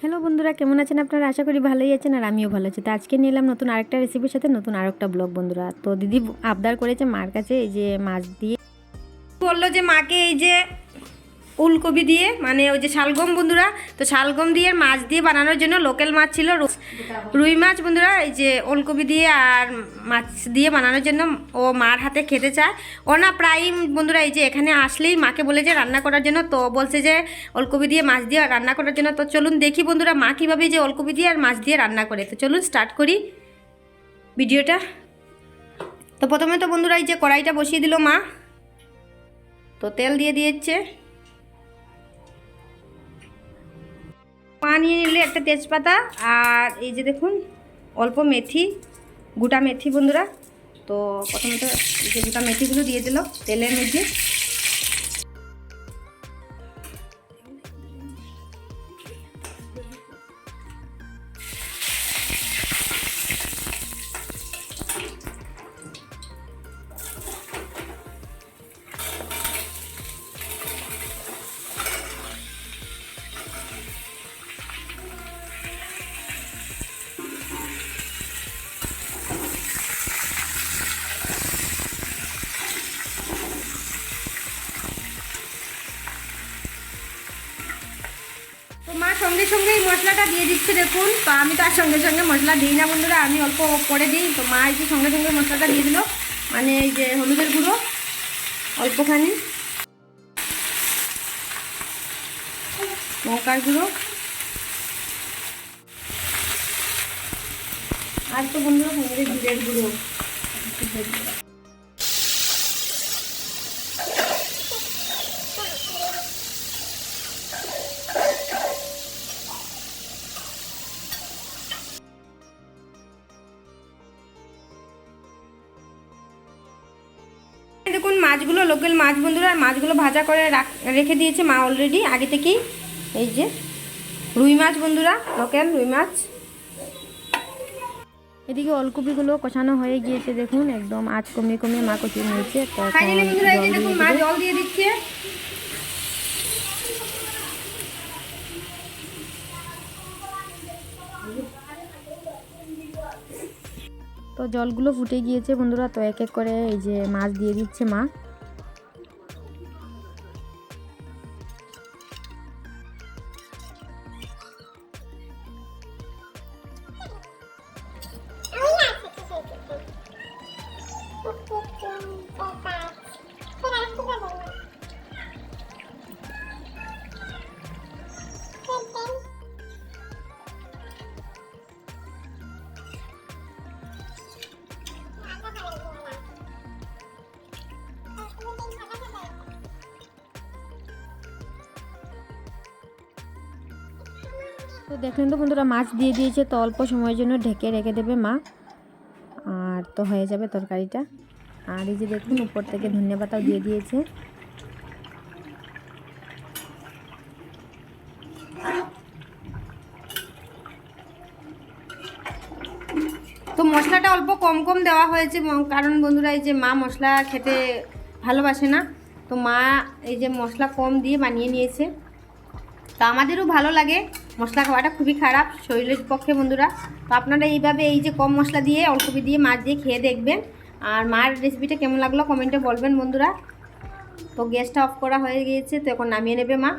Hello বন্ধুরা, কেমন আছেন আপনারা? আশা করি ভালোই আছেন আর আমিও ভালো আছি। তো আজকে নিলাম নতুন আরেকটা রেসিপির সাথে নতুন আরেকটা ব্লগ বন্ধুরা। তো দিদি আবদার করেছে মার কাছে এই যে মাছ দিয়ে। বলল যে মাকে এই যে উলকপি দিয়ে মানে ওই যে শালগম বন্ধুরা, তো শালগম দিয়ে মাছ দিয়ে বানানোর জন্য লোকাল মাছ ছিল রুই মাছ বন্ধুরা, এই যে ওলকপি দিয়ে আর মাছ দিয়ে বানানোর জন্য ও মার হাতে খেতে চায়। ও না প্রায় বন্ধুরা, এই যে এখানে আসলেই মাকে বলে যে রান্না করার জন্য, তো বলছে যে ওলকপি দিয়ে মাছ দিয়ে রান্না করার জন্য, তো চলুন দেখি বন্ধুরা মা কীভাবে যে ওলকপি দিয়ে আর মাছ দিয়ে রান্না করে। তো চলুন স্টার্ট করি ভিডিওটা। তো প্রথমে তো বন্ধুরা এই যে কড়াইটা বসিয়ে দিল মা, তো তেল দিয়ে দিয়েছে। পা নিয়ে নিলে একটা তেজপাতা আর এই যে দেখুন, অল্প মেথি, গোটা মেথি বন্ধুরা। তো প্রথমত যে গোটা মেথিগুলো দিয়ে দিল তেলের মধ্যে। তো মা সঙ্গে সঙ্গে এই মশলাটা দিয়ে দিচ্ছে, দেখুন। তো আমি তো আর সঙ্গে সঙ্গে মশলা দিই না বন্ধুরা, আমি অল্প করে দিই। তো মা এই সঙ্গে সঙ্গে মশলাটা দিয়ে দিল মানে এই যে হলুদের গুঁড়ো, অল্পখানি। লঙ্কার গুঁড়ো। আর তো বন্ধুরা সঙ্গে জিরের গুঁড়ো। দেখুন মাছগুলো লোকাল মাছ বন্ধুরা আর মাছগুলো ভাজা করে রেখে দিয়েছে মা অলরেডি আগে থেকেই এই যে রুই মাছ বন্ধুরা লোকাল রুই মাছ। এদিকে ওলকপিগুলো কষানো হয়ে গিয়েছে দেখুন একদম আজ কমিয়ে কমিয়ে মা কষিয়ে নিয়েছে। জল দিয়ে দিচ্ছে। জলগুলো ফুটে গিয়েছে বন্ধুরা তো এক এক করে এই যে মাছ দিয়ে দিচ্ছে মা। তো দেখলেন তো বন্ধুরা, মাছ দিয়ে দিয়েছে তো অল্প সময়ের জন্য ঢেকে রেখে দেবে মা। আর তো হয়ে যাবে তরকারিটা। আর এই যে দেখুন, উপর থেকে ধনে পাতাও দিয়ে দিয়েছে। তো মশলাটা অল্প কম কম দেওয়া হয়েছে কারণ বন্ধুরা এই যে মা মশলা খেতে ভালোবাসে না, তো মা এই যে মশলা কম দিয়ে বানিয়ে নিয়েছে। তো আমাদেরও ভালো লাগে। মশলা খাওয়াটা খুবই খারাপ, শরীরের পক্ষে বন্ধুরা। তো আপনারা এইভাবে এই যে কম মশলা দিয়ে অল্পবি দিয়ে মাছ দিয়ে খেয়ে দেখবেন। আর মার রেসিপিটা কেমন লাগল কমেন্টে বলবেন বন্ধুরা। তো গ্যাসটা অফ করা হয়ে গিয়েছে, তো এখন নামিয়ে নেবে মা।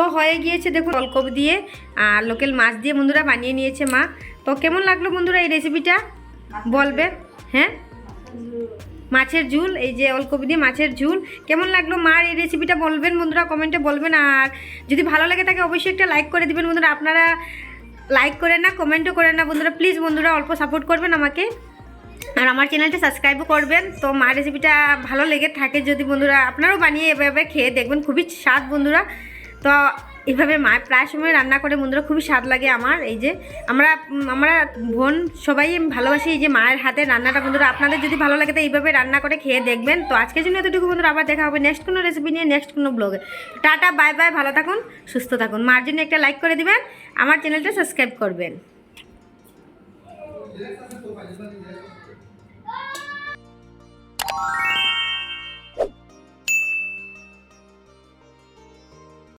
তো হয়ে গিয়েছে দেখুন ওলকপি দিয়ে আর লোকাল মাছ দিয়ে বন্ধুরা বানিয়ে নিয়েছে মা। তো কেমন লাগল বন্ধুরা এই রেসিপিটা বলবে। হ্যাঁ? মাছের ঝুল। এই যে ওলকপি দিয়ে মাছের ঝুল। কেমন লাগল মার এই রেসিপিটা বলবেন বন্ধুরা কমেন্টে বলবেন। আর যদি ভালো লাগে তাকে অবশ্যই একটা লাইক করে দিবেন বন্ধুরা। আপনারা লাইক করেন না কমেন্টও করেন না বন্ধুরা। প্লিজ বন্ধুরা অল্প সাপোর্ট করবেন আমাকে। আর আমার চ্যানেলটা সাবস্ক্রাইবও করবেন। তো মার রেসিপিটা ভালো লেগে থাকে যদি বন্ধুরা। আপনারাও বানিয়ে এভাবে খেয়ে দেখবেন। খুবই স্বাদ বন্ধুরা। তো এভাবে মা প্রায় সময় রান্না করে, বন্ধুরা খুবই স্বাদ লাগে আমার। এই যে আমরা আমরা বোন সবাই ভালোবাসি এই যে মায়ের হাতে রান্নাটা। বন্ধুরা, আপনাদের যদি ভালো লাগে তো এইভাবে রান্না করে খেয়ে দেখবেন। তো আজকের জন্য এতটুকু বন্ধুরা, আবার দেখা হবে নেক্সট কোনো রেসিপি নিয়ে নেক্সট কোনো ব্লগে টাটা বাই বাই ভালো থাকুন, সুস্থ থাকুন। মার জন্য একটা লাইক করে দিবেন, আমার চ্যানেলটা সাবস্ক্রাইব করবেন।